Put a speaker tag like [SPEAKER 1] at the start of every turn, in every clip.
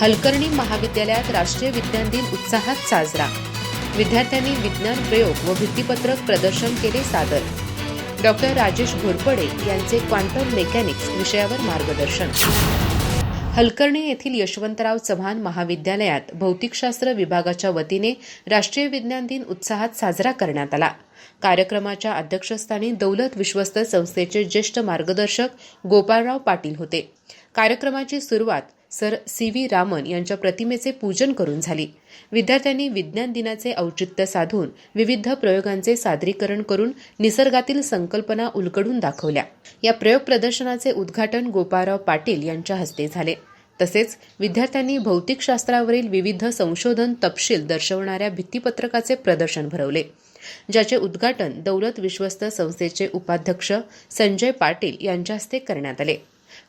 [SPEAKER 1] हलकर्णी महाविद्यालयात राष्ट्रीय विज्ञान दिन उत्साहात साजरा. विद्यार्थ्यांनी विज्ञान प्रयोग व भित्तीपत्रक प्रदर्शन केले सादर. डॉक्टर राजेश घोरपडे यांचे क्वांटम मेकॅनिक्स विषयावर मार्गदर्शन. हलकर्णी येथील यशवंतराव चव्हाण महाविद्यालयात भौतिकशास्त्र विभागाच्या वतीने राष्ट्रीय विज्ञान दिन उत्साहात साजरा करण्यात आला. कार्यक्रमाच्या अध्यक्षस्थानी दौलत विश्वस्त संस्थेचे ज्येष्ठ मार्गदर्शक गोपाळराव पाटील होते. कार्यक्रमाची सुरुवात सर सी व्ही रामन यांच्या प्रतिमेचे पूजन करून झाली. विद्यार्थ्यांनी विज्ञान दिनाचे औचित्य साधून विविध प्रयोगांचे सादरीकरण करून निसर्गातील संकल्पना उलगडून दाखवल्या. या प्रयोग प्रदर्शनाचे उद्घाटन गोपाळराव पाटील यांच्या हस्ते झाले. तसेच विद्यार्थ्यांनी भौतिकशास्त्रावरील विविध संशोधन तपशील दर्शवणाऱ्या भित्तीपत्रकाचे प्रदर्शन भरवले. ज्याचे उद्घाटन दौलत विश्वस्त संस्थेचे उपाध्यक्ष संजय पाटील यांच्या हस्ते करण्यात आले.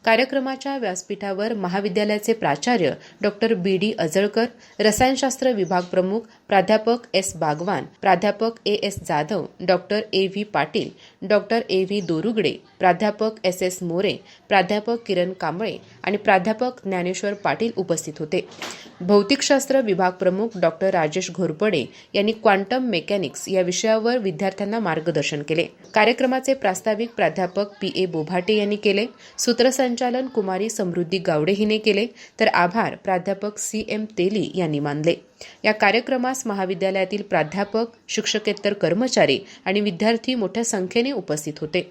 [SPEAKER 1] कार्यक्रमाच्या व्यासपीठावर महाविद्यालयाचे प्राचार्य डॉक्टर बी डी अजळकर रसायनशास्त्र विभाग प्रमुख प्राध्यापक एस बागवान प्राध्यापक A S Jadhav doctor A V Patil doctor A V Dorugade प्राध्यापक एस एस मोरे प्राध्यापक किरण कांबळे आणि प्राध्यापक ज्ञानेश्वर पाटील उपस्थित होते. भौतिकशास्त्र विभाग प्रमुख डॉक्टर राजेश घोरपडे यांनी क्वांटम मेकॅनिक्स या विषयावर विद्यार्थ्यांना मार्गदर्शन केले. कार्यक्रमाचे प्रास्ताविक प्राध्यापक पी ए बोभाटे यांनी केले. सूत्रसं संचालन कुमारी समृद्धी गावडे हिने केले तर आभार प्राध्यापक सी एम तेली यांनी मानले. या कार्यक्रमास महाविद्यालयातील प्राध्यापक शिक्षकेतर कर्मचारी आणि विद्यार्थी मोठ्या संख्येने उपस्थित होते.